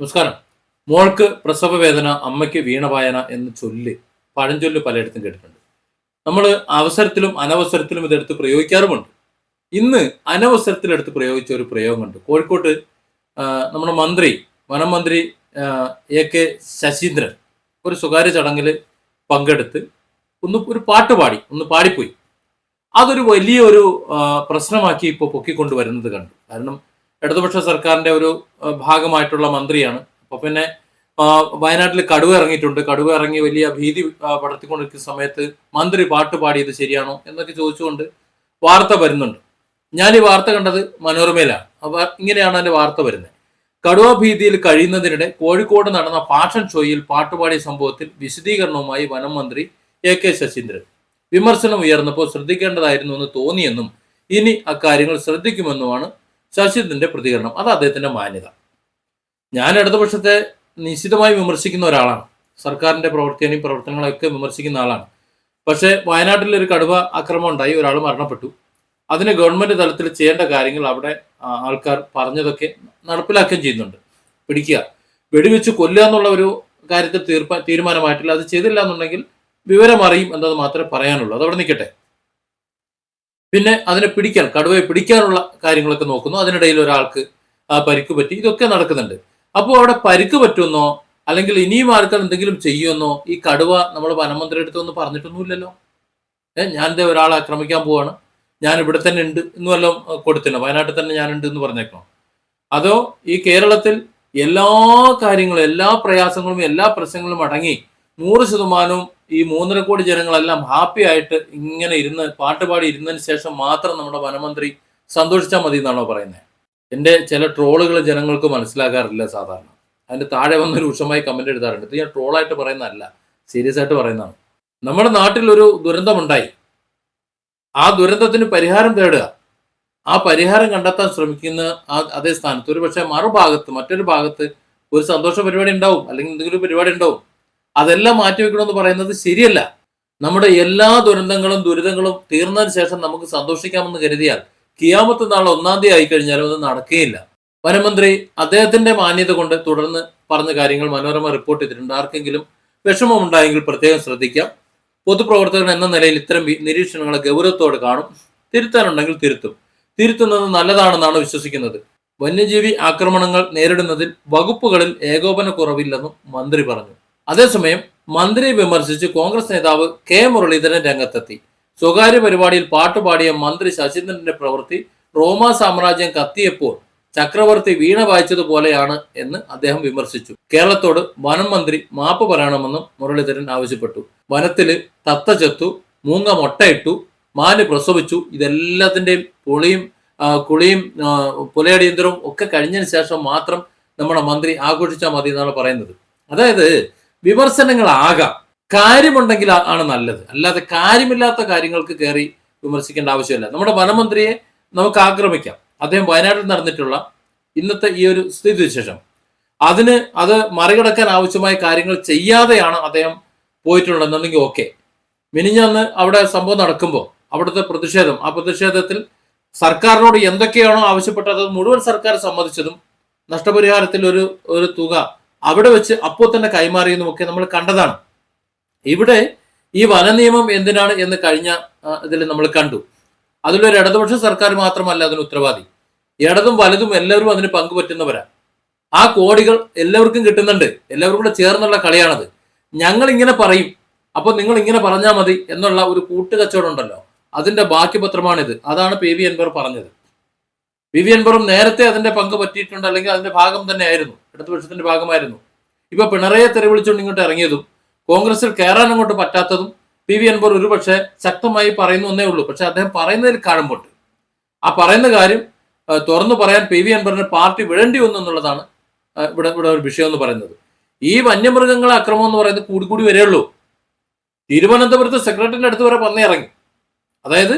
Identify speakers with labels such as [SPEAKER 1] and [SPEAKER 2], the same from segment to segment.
[SPEAKER 1] നമസ്കാരം. മോൾക്ക് പ്രസവ വേദന അമ്മയ്ക്ക് വീണവായന എന്ന് ചൊല്ല് പഴഞ്ചൊല്ല് പലയിടത്തും കേട്ടിട്ടുണ്ട്. നമ്മൾ അവസരത്തിലും അനവസരത്തിലും ഇതെടുത്ത് പ്രയോഗിക്കാറുമുണ്ട്. ഇന്ന് അനവസരത്തിലെടുത്ത് പ്രയോഗിച്ച ഒരു പ്രയോഗമുണ്ട്. കോഴിക്കോട്ട് നമ്മുടെ മന്ത്രി വനം മന്ത്രി എ കെ ശശീന്ദ്രൻ ഒരു സ്വകാര്യ ചടങ്ങിൽ പങ്കെടുത്ത് ഒന്ന് ഒരു പാട്ട് പാടി ഒന്ന് പാടിപ്പോയി. അതൊരു വലിയൊരു പ്രശ്നമാക്കി ഇപ്പോൾ പൊക്കിക്കൊണ്ടുവരുന്നത് കണ്ടു. കാരണം ഇടതുപക്ഷ സർക്കാരിന്റെ ഒരു ഭാഗമായിട്ടുള്ള മന്ത്രിയാണ്. അപ്പൊ പിന്നെ വയനാട്ടിൽ കടുവ ഇറങ്ങിയിട്ടുണ്ട്. കടുവ ഇറങ്ങി വലിയ ഭീതി പടർത്തിക്കൊണ്ടിരിക്കുന്ന സമയത്ത് മന്ത്രി പാട്ട് പാടിയത് ശരിയാണോ എന്നൊക്കെ ചോദിച്ചുകൊണ്ട് വാർത്ത വരുന്നുണ്ട്. ഞാൻ ഈ വാർത്ത കണ്ടത് മനോരമയിലാണ്. അപ്പൊ ഇങ്ങനെയാണ് അതിന്റെ വാർത്ത വരുന്നത്. കടുവ ഭീതിയിൽ കഴിയുന്നതിനിടെ കോഴിക്കോട് നടന്ന പാഷൻ ഷോയിൽ പാട്ടുപാടിയ സംഭവത്തിൽ വിശദീകരണവുമായി വനം മന്ത്രി എ കെ ശശീന്ദ്രൻ. വിമർശനം ഉയർന്നപ്പോൾ ശ്രദ്ധിക്കേണ്ടതായിരുന്നു എന്ന് തോന്നിയെന്നും ഇനി അക്കാര്യങ്ങൾ ശ്രദ്ധിക്കുമെന്നുമാണ് ശശീന്ദ്രന്റെ പ്രതികരണം. അത് അദ്ദേഹത്തിന്റെ മാന്യത. ഞാൻ ഇടതുപക്ഷത്തെ നിശ്ചിതമായി വിമർശിക്കുന്ന ഒരാളാണ്. സർക്കാരിന്റെ പ്രവർത്തനയും പ്രവർത്തനങ്ങളൊക്കെ വിമർശിക്കുന്ന ആളാണ്. പക്ഷേ വയനാട്ടിൽ ഒരു കടുവ ആക്രമണം ഉണ്ടായി. ഒരാൾ മരണപ്പെട്ടു. അതിന് ഗവൺമെന്റ് തലത്തിൽ ചെയ്യേണ്ട കാര്യങ്ങൾ അവിടെ ആൾക്കാർ പറഞ്ഞതൊക്കെ നടപ്പിലാക്കുകയും ചെയ്യുന്നുണ്ട്. പിടിക്കുക. വെടിവെച്ച് കൊല്ലുക എന്നുള്ള ഒരു കാര്യത്തിൽ തീർപ്പ തീരുമാനമായിട്ടില്ല. അത് ചെയ്തില്ല എന്നുണ്ടെങ്കിൽ വിവരം അറിയും എന്നത് മാത്രമേ പറയാനുള്ളൂ. അതവിടെ നിൽക്കട്ടെ. പിന്നെ അതിനെ പിടിക്കാൻ കടുവയെ പിടിക്കാനുള്ള കാര്യങ്ങളൊക്കെ നോക്കുന്നു. അതിനിടയിൽ ഒരാൾക്ക് പരിക്ക് പറ്റി. ഇതൊക്കെ നടക്കുന്നുണ്ട്. അപ്പോൾ അവിടെ പരിക്ക് പറ്റുമെന്നോ അല്ലെങ്കിൽ ഇനിയും ആൾക്കാർ എന്തെങ്കിലും ചെയ്യുമെന്നോ ഈ കടുവ നമ്മൾ വനമന്ത്രി അടുത്തൊന്നും പറഞ്ഞിട്ടൊന്നുമില്ലല്ലോ? ഏഹ് ഞാൻ ദേ ഒരാളെ ആക്രമിക്കാൻ പോവാണ്. ഞാൻ ഇവിടെ തന്നെ ഉണ്ട് എന്ന് വല്ലതും കൊടുത്തില്ല വയനാട്ടിൽ തന്നെ ഞാനുണ്ട് എന്ന് പറഞ്ഞേക്കണം? അതോ ഈ കേരളത്തിൽ എല്ലാ കാര്യങ്ങളും എല്ലാ പ്രയാസങ്ങളും എല്ലാ പ്രശ്നങ്ങളും അടങ്ങി നൂറ് ശതമാനവും ഈ മൂന്നര കോടി ജനങ്ങളെല്ലാം ഹാപ്പി ആയിട്ട് ഇങ്ങനെ ഇരുന്ന് പാട്ടുപാടി ഇരുന്നതിന് ശേഷം മാത്രം നമ്മുടെ വനമന്ത്രി സന്തോഷിച്ചാൽ മതി എന്നാണോ പറയുന്നത് എന്റെ ചില ട്രോളുകൾ ജനങ്ങൾക്ക് മനസ്സിലാക്കാറില്ല സാധാരണ. അതിന്റെ താഴെ വന്ന് രൂക്ഷമായി കമന്റ് എഴുതാറുണ്ട്. ഇത് ഞാൻ ട്രോളായിട്ട് പറയുന്നതല്ല സീരിയസ് ആയിട്ട് പറയുന്നതാണ്. നമ്മുടെ നാട്ടിൽ ഒരു ദുരന്തമുണ്ടായി. ആ ദുരന്തത്തിന് പരിഹാരം തേടുക. ആ പരിഹാരം കണ്ടെത്താൻ ശ്രമിക്കുന്ന ആ അതേ സ്ഥാനത്ത് ഒരു പക്ഷേ മറുഭാഗത്ത് മറ്റൊരു ഭാഗത്ത് ഒരു സന്തോഷ പരിപാടി ഉണ്ടാവും അല്ലെങ്കിൽ എന്തെങ്കിലും പരിപാടി ഉണ്ടാവും. അതെല്ലാം മാറ്റി വെക്കണമെന്ന് പറയുന്നത് ശരിയല്ല. നമ്മുടെ എല്ലാ ദുരന്തങ്ങളും ദുരിതങ്ങളും തീർന്നതിന് ശേഷം നമുക്ക് സന്തോഷിക്കാമെന്ന് കരുതിയാൽ കിയാമത്ത് നാൾ ഒന്നാം തീയതി ആയിക്കഴിഞ്ഞാലും അത് നടക്കുകയില്ല വനമന്ത്രി അദ്ദേഹത്തിന്റെ മാന്യത കൊണ്ട് തുടർന്ന് പറഞ്ഞ കാര്യങ്ങൾ മനോരമ റിപ്പോർട്ട് ചെയ്തിട്ടുണ്ട്. ആർക്കെങ്കിലും വിഷമം ഉണ്ടായെങ്കിൽ പ്രത്യേകം ശ്രദ്ധിക്കാം. പൊതുപ്രവർത്തകൻ എന്ന നിലയിൽ ഇത്തരം നിരീക്ഷണങ്ങളെ ഗൗരവത്തോടെ കാണും. തിരുത്താനുണ്ടെങ്കിൽ തിരുത്തും. തിരുത്തുന്നത് നല്ലതാണെന്നാണ് വിശ്വസിക്കുന്നത്. വന്യജീവി ആക്രമണങ്ങൾ നേരിടുന്നതിൽ വകുപ്പുകളിൽ ഏകോപന കുറവില്ലെന്നും മന്ത്രി പറഞ്ഞു. അതേസമയം മന്ത്രിയെ വിമർശിച്ച് കോൺഗ്രസ് നേതാവ് കെ മുരളീധരൻ രംഗത്തെത്തി. സ്വകാര്യ പരിപാടിയിൽ പാട്ടുപാടിയ മന്ത്രി ശശീന്ദ്രന്റെ പ്രവൃത്തി റോമ സാമ്രാജ്യം കത്തിയപ്പോൾ ചക്രവർത്തി വീണ വായിച്ചതുപോലെയാണ് എന്ന് അദ്ദേഹം വിമർശിച്ചു. കേരളത്തോട് വനം മന്ത്രി മാപ്പ് പറയണമെന്നും മുരളീധരൻ ആവശ്യപ്പെട്ടു. വനത്തിൽ തത്ത ചത്തു മൂങ്ങ മൊട്ടയിട്ടു മാന് പ്രസവിച്ചു ഇതെല്ലാത്തിന്റെയും പുളിയും കുളിയും പുലയടിയന്തരവും ഒക്കെ കഴിഞ്ഞതിന് ശേഷം മാത്രം നമ്മുടെ മന്ത്രി ആഘോഷിച്ചാൽ മതി എന്നാണ് പറയുന്നത്. അതായത് വിമർശനങ്ങളാകാം. കാര്യമുണ്ടെങ്കിൽ ആണ് നല്ലത്. അല്ലാതെ കാര്യമില്ലാത്ത കാര്യങ്ങൾക്ക് കയറി വിമർശിക്കേണ്ട ആവശ്യമില്ല. നമ്മുടെ വനമന്ത്രിയെ നമുക്ക് ആക്രമിക്കാം. അദ്ദേഹം വയനാട്ടിൽ നടന്നിട്ടുള്ള ഇന്നത്തെ ഈ ഒരു സ്ഥിതിവിശേഷം. അതിന് അത് മറികടക്കാൻ ആവശ്യമായ കാര്യങ്ങൾ ചെയ്യാതെയാണ് അദ്ദേഹം പോയിട്ടുള്ളതെന്നുണ്ടെങ്കിൽ ഓക്കെ. മിനിഞ്ഞന്ന് അവിടെ സംഭവം നടക്കുമ്പോൾ അവിടുത്തെ പ്രതിഷേധം ആ പ്രതിഷേധത്തിൽ സർക്കാരിനോട് എന്തൊക്കെയാണോ ആവശ്യപ്പെട്ടത് മുഴുവൻ സർക്കാർ സമ്മതിച്ചതും നഷ്ടപരിഹാരത്തിൽ ഒരു ഒരു തുക അവിടെ വെച്ച് അപ്പോൾ തന്നെ കൈമാറിയെന്നുമൊക്കെ നമ്മൾ കണ്ടതാണ്. ഇവിടെ ഈ വനനിയമം എന്തിനാണ് എന്ന് കഴിഞ്ഞ ഇതിൽ നമ്മൾ കണ്ടു. അതിലൊരു ഇടതുപക്ഷ സർക്കാർ മാത്രമല്ല അതിന് ഉത്തരവാദി. ഇടതും വലതും എല്ലാവരും അതിന് പങ്കുപറ്റുന്നവരാ. ആ കോടികൾ എല്ലാവർക്കും കിട്ടുന്നുണ്ട്. എല്ലാവരും കൂടെ ചേർന്നുള്ള കളിയാണത്. ഞങ്ങൾ ഇങ്ങനെ പറയും. അപ്പൊ നിങ്ങൾ ഇങ്ങനെ പറഞ്ഞാൽ മതി എന്നുള്ള ഒരു കൂട്ടുകച്ചവടം ഉണ്ടല്ലോ. അതിന്റെ ബാക്കി പത്രമാണിത്. അതാണ് പി വി അൻവർ പറഞ്ഞത്. പി വി അൻവറും നേരത്തെ അതിന്റെ പങ്ക് പറ്റിയിട്ടുണ്ട് അല്ലെങ്കിൽ അതിന്റെ ഭാഗം തന്നെ ആയിരുന്നു ഇടതുപക്ഷത്തിന്റെ ഭാഗമായിരുന്നു. ഇപ്പൊ പിണറായിയെ തെരവിളിച്ചുകൊണ്ട് ഇങ്ങോട്ട് ഇറങ്ങിയതും കോൺഗ്രസിൽ കയറാൻ അങ്ങോട്ട് പറ്റാത്തതും പി വി അൻവർ ഒരുപക്ഷെ ശക്തമായി പറയുന്നു എന്നേ ഉള്ളൂ. പക്ഷെ അദ്ദേഹം പറയുന്നതിൽ കാഴമ്പുണ്ട്. ആ പറയുന്ന കാര്യം തുറന്നു പറയാൻ പി വി അൻവറിന് പാർട്ടി വിടേണ്ടി വന്നു എന്നുള്ളതാണ് ഇവിടെ ഇവിടെ ഒരു വിഷയം എന്ന് പറയുന്നത്. ഈ വന്യമൃഗങ്ങളെ അക്രമം എന്ന് പറയുന്നത് കൂടി കൂടി വരെയുള്ളൂ തിരുവനന്തപുരത്ത് സെക്രട്ടറിയുടെ അടുത്ത് വരെ പറഞ്ഞിറങ്ങി അതായത്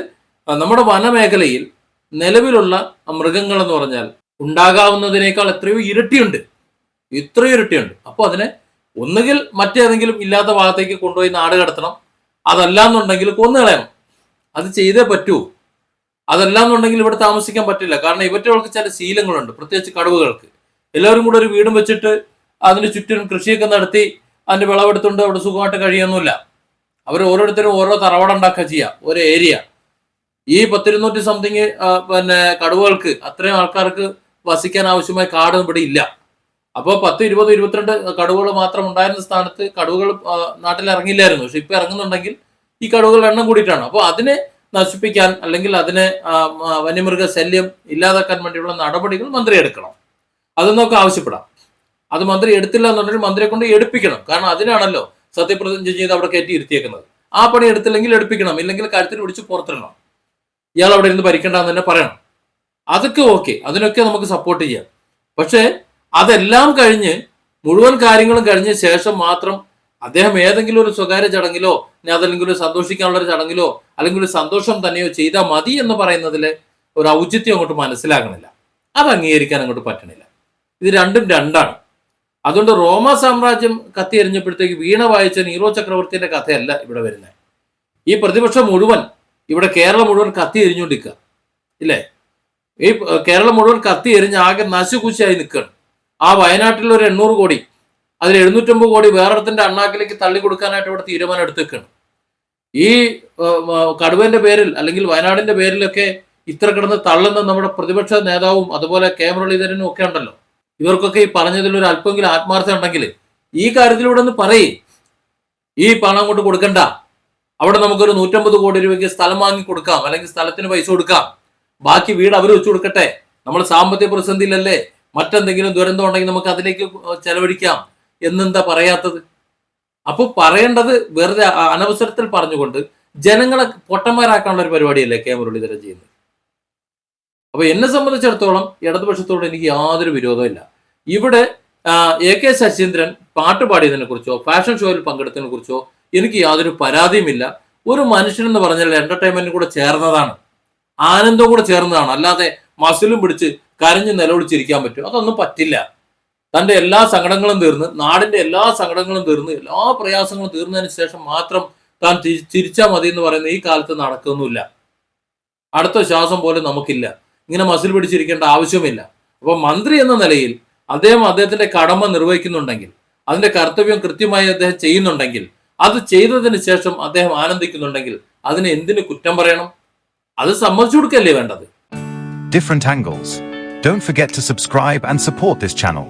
[SPEAKER 1] നമ്മുടെ വനമേഖലയിൽ നിലവിലുള്ള എന്ന് പറഞ്ഞാൽ ഉണ്ടാകാവുന്നതിനേക്കാൾ എത്രയോ ഇരട്ടിയുണ്ട്. ഇത്രയോ ഇരട്ടിയുണ്ട്. അപ്പോൾ അതിനെ ഒന്നുകിൽ മറ്റേതെങ്കിലും ഇല്ലാത്ത ഭാഗത്തേക്ക് കൊണ്ടുപോയി നാട് കടത്തണം. അതല്ല എന്നുണ്ടെങ്കിൽ കൊന്നുകളയണം അത് ചെയ്തേ പറ്റൂ. അതല്ല എന്നുണ്ടെങ്കിൽ ഇവിടെ താമസിക്കാൻ പറ്റില്ല. കാരണം ഇവറ്റകൾക്ക് ചില ശീലങ്ങളുണ്ട്. പ്രത്യേകിച്ച് കടുവകൾക്ക്. എല്ലാവരും കൂടെ ഒരു വീടും വെച്ചിട്ട് അതിന് ചുറ്റും കൃഷിയൊക്കെ നടത്തി അതിന്റെ വിളവെടുത്തുകൊണ്ട് അവിടെ സുഖമായിട്ട് കഴിയൊന്നുമില്ല അവർ ഓരോരുത്തരും ഓരോ തറവാട് ഉണ്ടാക്കുക ചെയ്യുക ഒരു ഏരിയ. ഈ പത്തിരുന്നൂറ്റി സംതിങ് പിന്നെ കടുവകൾക്ക് അത്രയും ആൾക്കാർക്ക് വസിക്കാൻ ആവശ്യമായ കാട് ഇവിടെ ഇല്ല. അപ്പോൾ പത്ത് ഇരുപത് ഇരുപത്തിരണ്ട് കടുവകൾ മാത്രം ഉണ്ടായിരുന്ന സ്ഥാനത്ത് കടുവകൾ നാട്ടിൽ ഇറങ്ങില്ലായിരുന്നു പക്ഷെ ഇപ്പൊ ഇറങ്ങുന്നുണ്ടെങ്കിൽ ഈ കടുവകളുടെ എണ്ണം കൂടിയിട്ടാണ്. അപ്പോൾ അതിനെ നശിപ്പിക്കാൻ അല്ലെങ്കിൽ അതിനെ വന്യമൃഗ ശല്യം ഇല്ലാതാക്കാൻ വേണ്ടിയുള്ള നടപടികൾ മന്ത്രി എടുക്കണം. അതൊന്നൊക്കെ ആവശ്യപ്പെടാം. അത് മന്ത്രി എടുത്തില്ല എന്നുണ്ടെങ്കിൽ മന്ത്രിയെ കൊണ്ട് എടുപ്പിക്കണം. കാരണം അതിനാണല്ലോ സത്യപ്രതിജ്ഞ ചെയ്ത് അവിടെ കയറ്റി ഇരുത്തിയേക്കുന്നത്. ആ പണി എടുത്തില്ലെങ്കിൽ എടുപ്പിക്കണം. ഇല്ലെങ്കിൽ കഴുത്തിൽ പിടിച്ച് പുറത്തിടണം. ഇയാൾ അവിടെ ഇരുന്ന് ഭരിക്കണ്ടെന്ന് തന്നെ പറയണം. അതൊക്കെ ഓക്കെ അതിനൊക്കെ നമുക്ക് സപ്പോർട്ട് ചെയ്യാം. പക്ഷേ അതെല്ലാം കഴിഞ്ഞ് മുഴുവൻ കാര്യങ്ങളും കഴിഞ്ഞ ശേഷം മാത്രം അദ്ദേഹം ഏതെങ്കിലും ഒരു സ്വകാര്യ ചടങ്ങിലോ അതല്ലെങ്കിൽ ഒരു സന്തോഷിക്കാനുള്ള ഒരു ചടങ്ങിലോ അല്ലെങ്കിൽ ഒരു സന്തോഷം തന്നെയോ ചെയ്താൽ മതി എന്ന് പറയുന്നതിലെ ഒരു ഔചിത്യം അങ്ങോട്ട് മനസ്സിലാകണില്ല. അത് അംഗീകരിക്കാൻ അങ്ങോട്ട് പറ്റണില്ല. ഇത് രണ്ടും രണ്ടാണ്. അതുകൊണ്ട് റോമ സാമ്രാജ്യം കത്തിയെറിഞ്ഞപ്പോഴത്തേക്ക് വീണ വായിച്ച നീറോ ചക്രവർത്തിന്റെ കഥയല്ല ഇവിടെ വരുന്നത്. ഈ പ്രതിപക്ഷം മുഴുവൻ ഇവിടെ കേരളം മുഴുവൻ കത്തി എരിഞ്ഞുകൊണ്ടിരിക്കുക. ഇല്ലേ? ഈ കേരളം മുഴുവൻ കത്തി എരിഞ്ഞ് ആകെ നശുകുശിയായി നിൽക്കുകയാണ്. ആ വയനാട്ടിൽ ഒരു എണ്ണൂറ് കോടി അതിൽ എഴുന്നൂറ്റമ്പത് കോടി വേറൊരുത്തിന്റെ അണ്ണാക്കിലേക്ക് തള്ളി കൊടുക്കാനായിട്ട് ഇവിടെ തീരുമാനം എടുത്തേക്കാണ്. ഈ കടുവന്റെ പേരിൽ അല്ലെങ്കിൽ വയനാടിന്റെ പേരിലൊക്കെ ഇത്ര കിടന്ന് തള്ളുന്ന നമ്മുടെ പ്രതിപക്ഷ നേതാവും അതുപോലെ കെ മുരളീധരനും ഒക്കെ ഉണ്ടല്ലോ. ഇവർക്കൊക്കെ ഈ പറഞ്ഞതിൽ ഒരു അല്പമെങ്കിലും ആത്മാർത്ഥം ഉണ്ടെങ്കിൽ ഈ കാര്യത്തിലൂടെ ഒന്ന് പറയേ. ഈ പണം കൊണ്ട് കൊടുക്കണ്ട. അവിടെ നമുക്കൊരു നൂറ്റമ്പത് കോടി രൂപയ്ക്ക് സ്ഥലം വാങ്ങി കൊടുക്കാം അല്ലെങ്കിൽ സ്ഥലത്തിന് പൈസ കൊടുക്കാം. ബാക്കി വീട് അവർ വെച്ചു കൊടുക്കട്ടെ. നമ്മൾ സാമ്പത്തിക പ്രതിസന്ധിയിലല്ലേ മറ്റെന്തെങ്കിലും ദുരന്തം ഉണ്ടെങ്കിൽ നമുക്ക് അതിലേക്ക് ചെലവഴിക്കാം. എന്നെന്താ പറയാത്തത്? അപ്പൊ പറയേണ്ടത് വെറുതെ അനവസരത്തിൽ പറഞ്ഞുകൊണ്ട് ജനങ്ങളെ പൊട്ടന്മാരാക്കാനുള്ള ഒരു പരിപാടിയല്ലേ കെ മുരളീധരൻ ചെയ്യുന്നത്? അപ്പൊ എന്നെ സംബന്ധിച്ചിടത്തോളം ഇടതുപക്ഷത്തോട് എനിക്ക് യാതൊരു വിരോധമില്ല ഇവിടെ എ കെ ശശീന്ദ്രൻ പാട്ട് പാടിയതിനെ കുറിച്ചോ ഫാഷൻ ഷോയിൽ പങ്കെടുത്തതിനെ കുറിച്ചോ എനിക്ക് യാതൊരു പരാതിയുമില്ല. ഒരു മനുഷ്യൻ എന്ന് പറഞ്ഞാൽ എന്റർടൈൻമെന്റും കൂടെ ചേർന്നതാണ്. ആനന്ദവും കൂടെ ചേർന്നതാണ്. അല്ലാതെ മസിലും പിടിച്ച് കരഞ്ഞ് നിലവിളിച്ചിരിക്കാൻ പറ്റും. അതൊന്നും പറ്റില്ല. തന്റെ എല്ലാ സങ്കടങ്ങളും തീർന്ന് നാടിന്റെ എല്ലാ സങ്കടങ്ങളും തീർന്ന് എല്ലാ പ്രയാസങ്ങളും തീർന്നതിന് ശേഷം മാത്രം താൻ തി- ചിരിച്ചാൽ മതി എന്ന് പറയുന്ന ഈ കാലത്ത് നടക്കുന്നില്ല അടുത്ത ശ്വാസം പോലും നമുക്കില്ല. ഇങ്ങനെ മസിൽ പിടിച്ചിരിക്കേണ്ട ആവശ്യമില്ല അപ്പോൾ മന്ത്രി എന്ന നിലയിൽ അദ്ദേഹം അദ്ദേഹത്തിന്റെ കടമ നിർവഹിക്കുന്നുണ്ടെങ്കിൽ അതിന്റെ കർത്തവ്യം കൃത്യമായി അദ്ദേഹം ചെയ്യുന്നുണ്ടെങ്കിൽ അത് ചെയ്തതിന് ശേഷം അദ്ദേഹം ആനന്ദിക്കുന്നുണ്ടെങ്കിൽ അതിന് എന്തിന് കുറ്റം പറയണം അത് സമ്മതിച്ചു കൊടുക്കല്ലേ വേണ്ടത്
[SPEAKER 2] different angles. Don't forget to subscribe and support this channel.